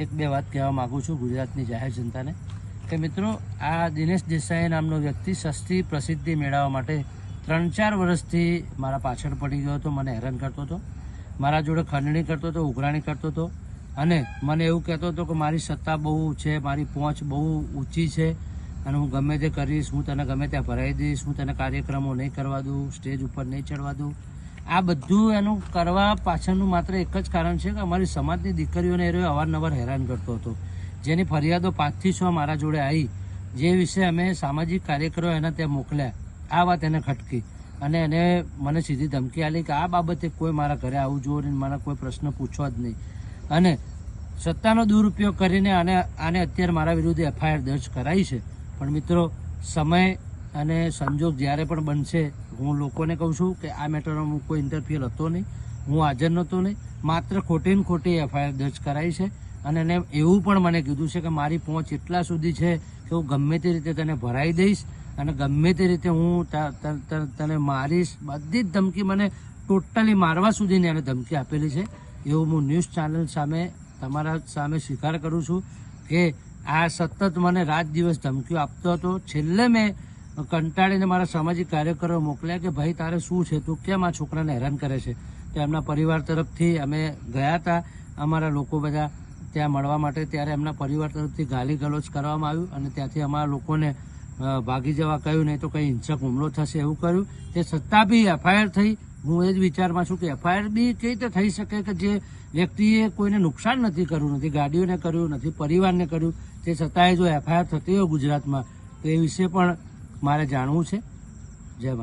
એક બે વાત કહેવા માગું છું ગુજરાતની જાહેર જનતાને કે મિત્રો, આ દિનેશ દેસાઈ નામનો વ્યક્તિ સસ્તી પ્રસિદ્ધિ મેળવવા માટે ત્રણ ચાર વર્ષથી મારા પાછળ પડી ગયો હતો, મને હેરાન કરતો હતો, મારા જોડે ખંડણી કરતો હતો, ઉઘરાણી કરતો હતો અને મને એવું કહેતો હતો કે મારી સત્તા બહુ છે, મારી પહોંચ બહુ ઊંચી છે અને હું ગમે તે કરીશ, હું તને ગમે ત્યાં ભરાઈ દઈશ, હું તને કાર્યક્રમો નહીં કરવા દઉં, સ્ટેજ ઉપર નહીં ચડવા દઉં. આ બધું એનું કરવા પાછળનું માત્ર એક જ કારણ છે કે અમારી સમાજની દીકરીઓને એ અવારનવાર હેરાન કરતો હતો. જેની ફરિયાદો પાંચથી છ મારા જોડે આવી, જે વિશે અમે સામાજિક કાર્યકરો એના ત્યાં મોકલ્યા. આ વાત એને ખટકી અને એને મને સીધી ધમકી આલી કે આ બાબતે કોઈ મારા ઘરે આવું જોઈએ નહીં, મારા કોઈ પ્રશ્ન પૂછવા જ નહીં. અને સત્તાનો દુરુપયોગ કરીને આને આને અત્યારે મારા વિરુદ્ધ એફઆઈઆર દર્જ કરાઈ છે. પણ મિત્રો, સમય અને સંજોગ જ્યારે પણ બનશે, હું લોકોને કહું છું કે આ મેટરમાં હું કોઈ ઇન્ટરફિયર હતો નહીં. હું હાજર નહોતો નહીં. માત્ર ખોટી ને ખોટી એફઆઈઆર દર્જ કરાઈ છે. અને એને એવું પણ મને કીધું છે કે મારી પહોંચ એટલા સુધી છે કે હું ગમે તે રીતે તને ભરાઈ દઈશ અને ગમે તે રીતે હું તને મારીશ. બધી જ ધમકી મને ટોટલી મારવા સુધીની એને ધમકી આપેલી છે. એવું હું ન્યૂઝ ચેનલ સામે, તમારા સામે સ્વીકાર કરું છું કે આ સતત મને રાત દિવસ ધમકીઓ આપતો હતો. છેલ્લે મેં કંટાળીને મારા સામાજિક કાર્યકરો મોકલ્યા કે, ભાઈ, તારે શું છે? તું કેમ આ છોકરાને હેરાન કરે છે? તો એમના પરિવાર તરફથી અમે ગયા હતા. અમારા લોકો બધા ત્યાં મળવા માટે ત્યારે એમના પરિવાર તરફથી ગાલી ગલોચ કરવામાં આવ્યું અને ત્યાંથી અમારા લોકોને ભાગી જવા કહ્યું, નહીં તો કંઈ હિંસક હુમલો થશે, એવું કર્યું. તે છતાં બી એફઆઈઆર થઈ. હું એ જ વિચારમાં છું કે એફઆઈઆર બી કઈ રીતે થઈ શકે કે જે વ્યક્તિએ કોઈને નુકસાન નથી કર્યું, નથી ગાડીઓને કર્યું, નથી પરિવારને કર્યું, તે છતાંય જો એફઆઈઆર થતી હોય ગુજરાતમાં, તો એ વિશે પણ મારે જાણવું છે.